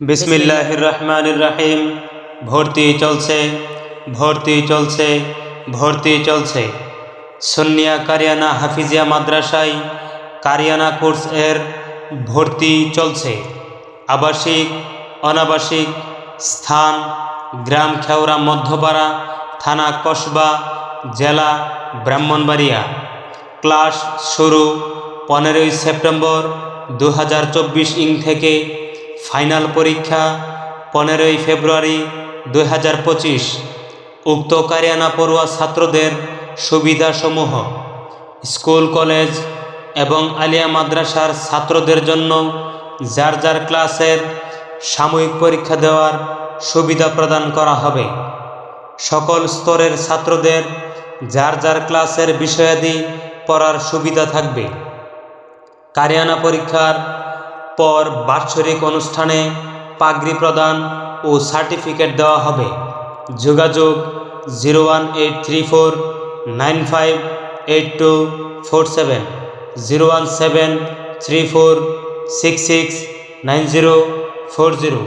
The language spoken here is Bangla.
বিসমিল্লাহির রহমানির রাহিম। ভর্তি চলছে ভর্তি চলছে ভর্তি চলছে। সন্নিয়া কারিয়ানা হাফিজিয়া মাদ্রাসায় কারিয়ানা কোর্স এর ভর্তি চলছে। আবাসিক, অনাবাসিক স্থান, গ্রাম খেওড়া মধ্যপাড়া, থানা কসবা, জেলা ব্রাহ্মণবাড়িয়া। ক্লাস শুরু পনেরোই সেপ্টেম্বর দু হাজার চব্বিশ ইং থেকে ফাইনাল পরীক্ষা পনেরোই ফেব্রুয়ারি দুই হাজার পঁচিশ। উক্ত কারিয়ানা পড়ুয়া ছাত্রদের সুবিধাসমূহ, স্কুল, কলেজ এবং আলিয়া মাদ্রাসার ছাত্রদের জন্য যার যার ক্লাসের সাময়িক পরীক্ষা দেওয়ার সুবিধা প্রদান করা হবে। সকল স্তরের ছাত্রদের যার যার ক্লাসের বিষয়াদি পড়ার সুবিধা থাকবে। কারিয়ানা পরীক্ষার পর বাৎসরিক অনুষ্ঠানে পাগড়ি প্রদান ও সার্টিফিকেট দেওয়া হবে। যোগাযোগ zero one eight three four nine five eight two four seven, zero one seven three four six six nine zero four zero.